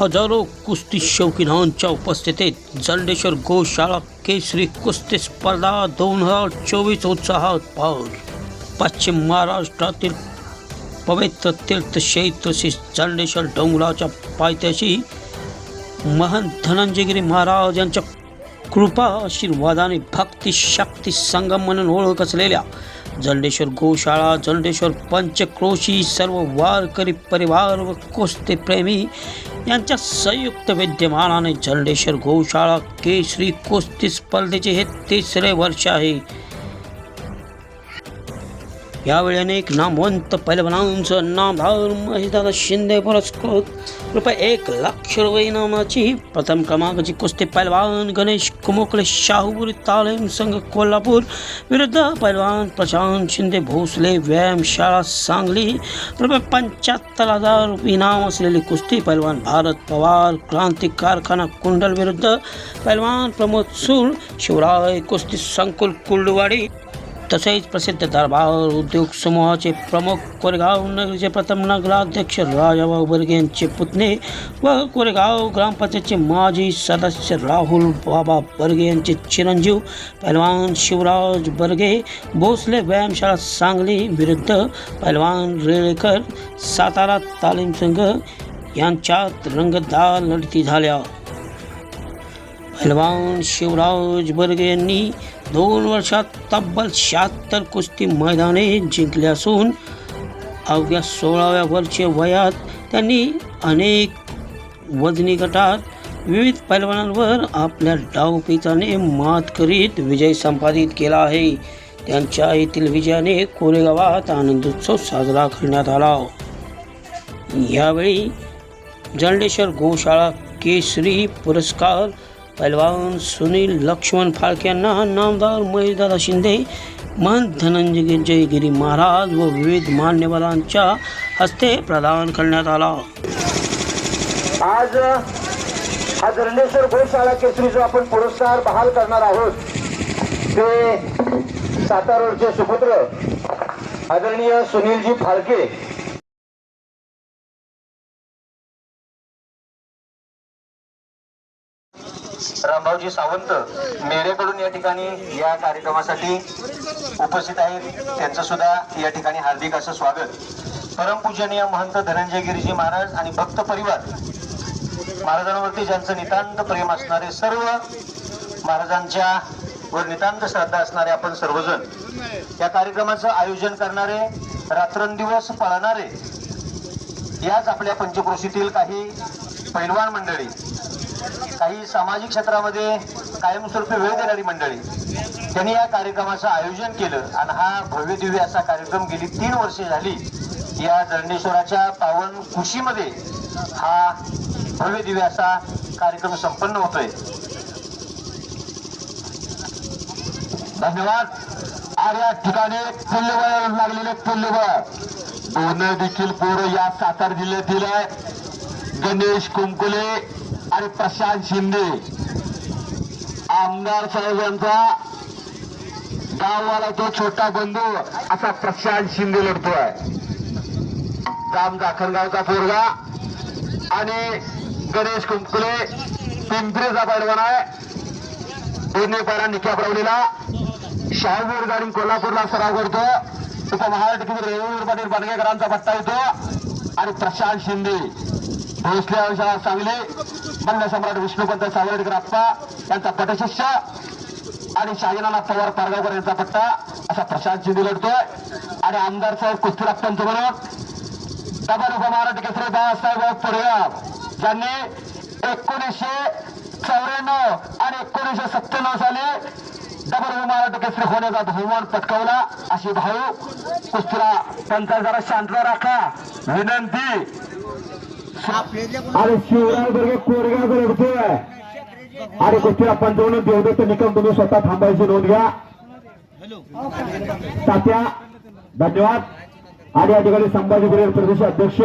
हजारो कुस्ती शौकीनांच्या उपस्थितीत जंडेश्वर गोशाळा केसरी कुस्ती स्पर्धा दोन हजार चोवीस उत्साहात पाऊल पश्चिम महाराष्ट्रातील पवित्र तीर्थक्षेत्र श्री जंडेश्वर डोंगराच्या पायथ्याशी महंत धनंजयगिरी महाराज यांच्या कृपा आशीर्वादाने भक्ती शक्ती संगम म्हणून ओळख असलेल्या जंडेश्वर गोशाळा जंडेश्वर पंचक्रोशी सर्व वारकरी परिवार व कुस्तीप्रेमी यांच्या संयुक्त विद्यमानाने जंडेश्वर गोशाळा केसरी कुस्ती स्पर्धेचे हे तिसरे वर्ष आहे. यावेळी अनेक नामवंत पैलवानांचं नामधार दादा शिंदे पुरस्कृत. रुपये एक लाख रुपये इनामाची प्रथम क्रमांकाची कुस्ती पैलवान गणेश कुमोकळे शाहूपुरी तालीम संघ कोल्हापूर विरुद्ध पैलवान प्रशांत शिंदे भोसले व्यायामशाळा सांगली. रुपये पंच्याहत्तर हजार रुपये इनाम असलेली कुस्ती पैलवान भारत पवार क्रांती कारखाना कुंडल विरुद्ध पैलवान प्रमोद सूळ शिवराय कुस्ती संकुल कुर्डुवाडी तसेच प्रसिद्ध दरबार उद्योग समूहाचे प्रमुख कोरेगाव नगरीचे प्रथम नगराध्यक्ष राजाभाऊ बर्गे यांचे पुतणे व कोरेगाव ग्रामपंचायतचे माजी सदस्य राहुल बाबा बर्गे यांचे चिरंजीव पहलवान शिवराज बर्गे भोसले व्यायामशाळा सांगली विरुद्ध पहलवान रेळेकर सातारा तालीम संघ यांच्यात रंगतदार लढती झाल्या. पहलवान शिवराज बर्गे यांनी दोन वर्षात तब्बल शहात्तर कुस्ती मैदाने जिंकली असून अवघ्या सोळाव्या वर्षीय वयात त्यांनी अनेक वजनी गटात विविध पैलवानांवर आपल्या डावपिताने मात करीत विजय संपादित केला आहे. त्यांच्या येथील विजयाने कोरेगावात आनंदोत्सव साजरा करण्यात आला. यावेळी जंडेश्वर गोशाळा केसरी पुरस्कार पैलवान सुनील लक्ष्मण फाळके यांना नामदार महेशदादा शिंदे महंत धनंजय जयगिरी महाराज व विविध मान्यवरांच्या हस्ते प्रदान करण्यात आला. आज हा जरंडेश्वर गोशाळा केसरी जो आपण पुरस्कार बहाल करणार आहोत. ते सातारोडचे सुपुत्र आदरणीय सुनीलजी फाळके रामभाऊजी सावंत मेरेकडून या ठिकाणी या कार्यक्रमासाठी उपस्थित आहेत. त्यांचं सुद्धा या ठिकाणी हार्दिक असं स्वागत. परमपूजनीय महंत धनंजयगिरीजी महाराज आणि भक्त परिवार महाराजांवरती ज्यांचं नितांत प्रेम असणारे सर्व महाराजांच्या वर नितांत श्रद्धा असणारे आपण सर्वजण या कार्यक्रमाचं आयोजन करणारे रात्रंदिवस पळणारे याच आपल्या पंचक्रोशीतील काही पैलवान मंडळी काही सामाजिक क्षेत्रामध्ये कायमस्वरूपी वेळ देणारी मंडळी त्यांनी या कार्यक्रमाचं आयोजन केलं आणि हा भव्य दिव्य असा कार्यक्रम गेली तीन वर्षे झाली. या दंडेश्वराच्या पावन कुशीमध्ये हा भव्य दिव्य असा कार्यक्रम संपन्न होतोय. धन्यवाद. आणि या ठिकाणी पुल्यबळ लागलेले पुल्यबळ दोन देखील पोरं या सातारा जिल्ह्यातील आहे गणेश कुंकुले आणि प्रशांत शिंदे. आमदार साहेब यांचा गाववाला तो छोटा बंधू असा प्रशांत शिंदे लढतोय. जाम जाखणगावचा पोरगा आणि गणेश कुंकुले पिंपरीचा पैलवान आहे. दोन्ही पारा निक्या प्रवलेला शाहूर गाडी कोल्हापूरला सराव करतो. उपमहाराष्ट्र रेवूर पाटील बनगेकरांचा पट्टा येतो. आणि प्रशांत शिंदे भोसले अंशाला सांगली. सम्राट विष्णुपंत सावळेकर आप्पा यांचा पटशिष्य आणि शाहीनानाथ पवार पारगावकर यांचा पट्टा. असा प्रशांत शिंदे लढतोय. आणि आमदार साहेब कुस्तीराप्पांचं म्हणून. डबल उपमहाराष्ट्र केसरी बाळासाहेब पडगाव ज्यांनी एकोणीसशे चौऱ्याण्णव आणि एकोणीसशे सत्त्याण्णव साली डबल महाराष्ट्र केसरी होण्याचा बहुमान पटकावला. अशी भाऊ कुस्तीला पंचा जरा शांत राखा. विनंती. अरे शिवराय वर्ग कोरगाव लढतोय आपण कुस्तीला पंचावन्न देवदत्त निकम तुम्ही स्वतः थांबायची नोंद घ्या. तात्या धन्यवाद. आणि या ठिकाणी संभाजी ब्रिगेड प्रदेश अध्यक्ष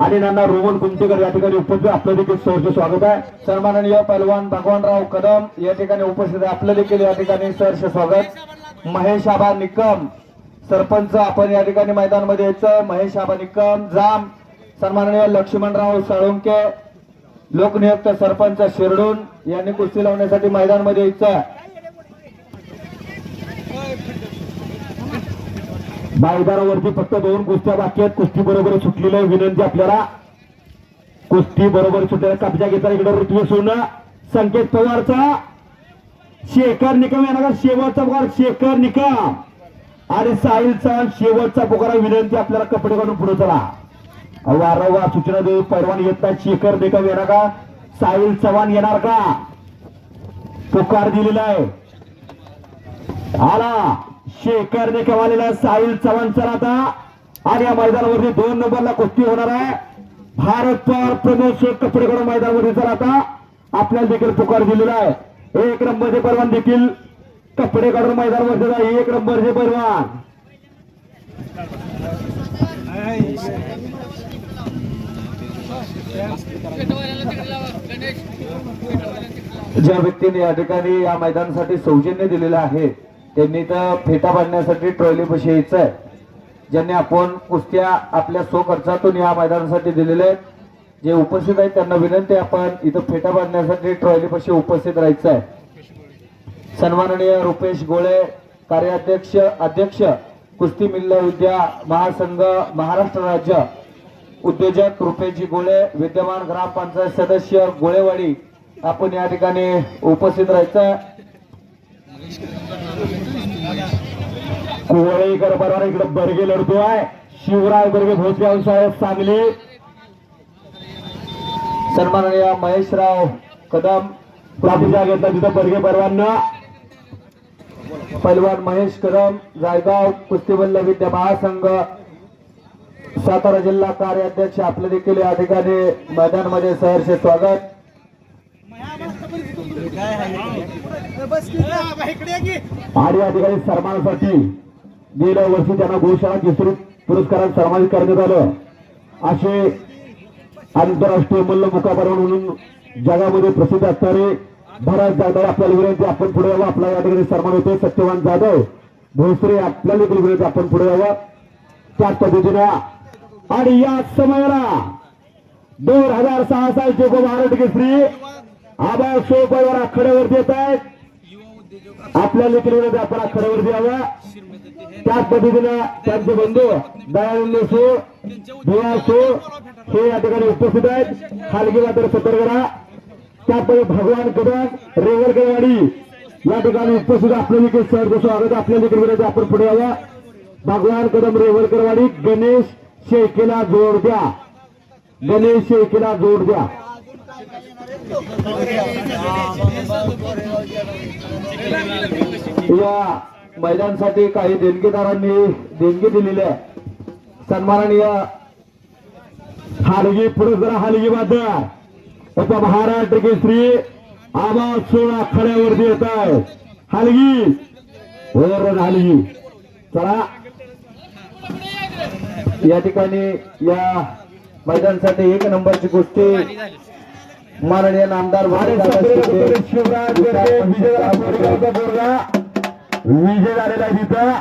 आणि नाना रोहन कुंटेकर या ठिकाणी उपस्थित आपलं देखील सहर्ष स्वागत आहे. सन्माननीय पलवान भगवानराव कदम या ठिकाणी उपस्थित आहे आपलं देखील या ठिकाणी सहर्ष स्वागत. महेश आबा निकम सरपंच आपण या ठिकाणी मैदानमध्ये यायचं. महेश आबा निकम जाम. सन्माननीय लक्ष्मणराव साळुंके लोकनियुक्त सरपंच शिरडून यांनी कुस्ती लावण्यासाठी मैदानमध्ये यायचं मैदानावरती फक्त दोन कुस्त्या बाकी आहेत. कुस्ती बरोबर सुटलेलं आहे विनंती आपल्याला. कुस्ती बरोबर सुटलेला कब्जा घेताना इकडे ऋतवी सोनं. संकेत पवारचा. शेखर निकम येणार शेवटचा पुकार. शेखर निकम. आणि साहिलचा शेवटचा पुकारा विनंती आपल्याला कपडे काढून पुढे चला. वारंवार सूचना देऊ परवान येत नाही शेखर निकम येणार का? साहिल चव्हाण येणार का? पुकार दिलेला आहे. आला. शेखर निकम आलेला साहिल चव्हाण चला आता. आणि या मैदानावरती दोन नंबरला कुस्ती होणार आहे. भारत पवार प्रमोद शेख कपडे मैदानावरती चला आता. आपल्याला देखील पुकार दिलेला आहे. एक नंबरचे परवान देखील कपडे काढून मैदानावरती जा एक नंबरचे परवान. ज्या व्यक्तीने या ठिकाणी या मैदानासाठी सौजन्य दिलेलं आहे त्यांनी तर फेटा बांधण्यासाठी ट्रॉली पशी यायचं आहे. ज्यांनी आपण कुस्त्या आपल्या स्वखर्चातून या मैदानासाठी दिलेले आहेत जे उपस्थित आहेत त्यांना विनंती आपण इथं फेटा बांधण्यासाठी ट्रॉली पशी उपस्थित राहायचं आहे. सन्माननीय रुपेश गोळे कार्याध्यक्ष अध्यक्ष कुस्ती मिल्ल विद्या महासंघ महाराष्ट्र राज्य उद्योजक रुपेजी गोळे विद्यमान ग्रामपंचायत सदस्य गोळेवाडी आपण या ठिकाणी उपस्थित राहायचं. कुवळेकर बरोबर इकडे बर्गे लढतो आहे. शिवराय बर्गे भोसगाव साहेब सांगली. सन्माननीय महेशराव कदम प्रातिजा घेतला तिथं बर्गे परवांना. पैलवान महेश कदम जायगाव कुस्तीबल्ल विद्या महासंघ सातारा जिल्हा कार्याध्यक्ष आपले देखील या ठिकाणी मैदानमध्ये सहर्ष स्वागत. आणि या ठिकाणी सन्मानासाठी गेल्या वर्षी त्यांना घोषणा विस्तृत पुरस्कारात सन्मानित करण्यात आलं. असे आंतरराष्ट्रीय मल्ल मुकाबरा म्हणून जगामध्ये प्रसिद्ध असणारे भरत जाधव आपल्याला विनंती आपण पुढे यावं. आपला या ठिकाणी सन्मान होतो सत्यवान जाधव भोसरे आपल्याला विनंती आपण पुढे यावं. त्याच पद्धतीनं आणि या समयाला दोन हजार सहा सालचे गो महाराष्ट्र केसरी आबा शोपवर आखाड्यावरती येत आहेत. आपल्या देखील आपण आखाड्यावरती यावा. त्याच पद्धतीनं त्यांचे बंधू दयानंद सो दिवा सो हे या ठिकाणी उपस्थित आहेत. खालगी मात्र सतर्करा त्यापैकी भगवान कदम रेवरकरवाडी या ठिकाणी उपस्थित आपलं देखील सर स्वागत आपल्या देखील आपण पुढे यावा. भगवान कदम रेवरकरवाडी गणेश शेळकेला जोड द्या. गणेश शेळकेला जोड द्या. या महिलांसाठी काही देणगीदारांनी देणगी दिलेली आहे. सन्माननीय हालगी पुरस्कार हालगी बाजार आता महाराष्ट्र केसरी आवाज सोळा खड्यावरती येत आहे. हालगी. हालगी. चला. या ठिकाणी या मैदानासाठी एक नंबरची गोष्टी माननीय नामदार विजय झालेला आहे तिथं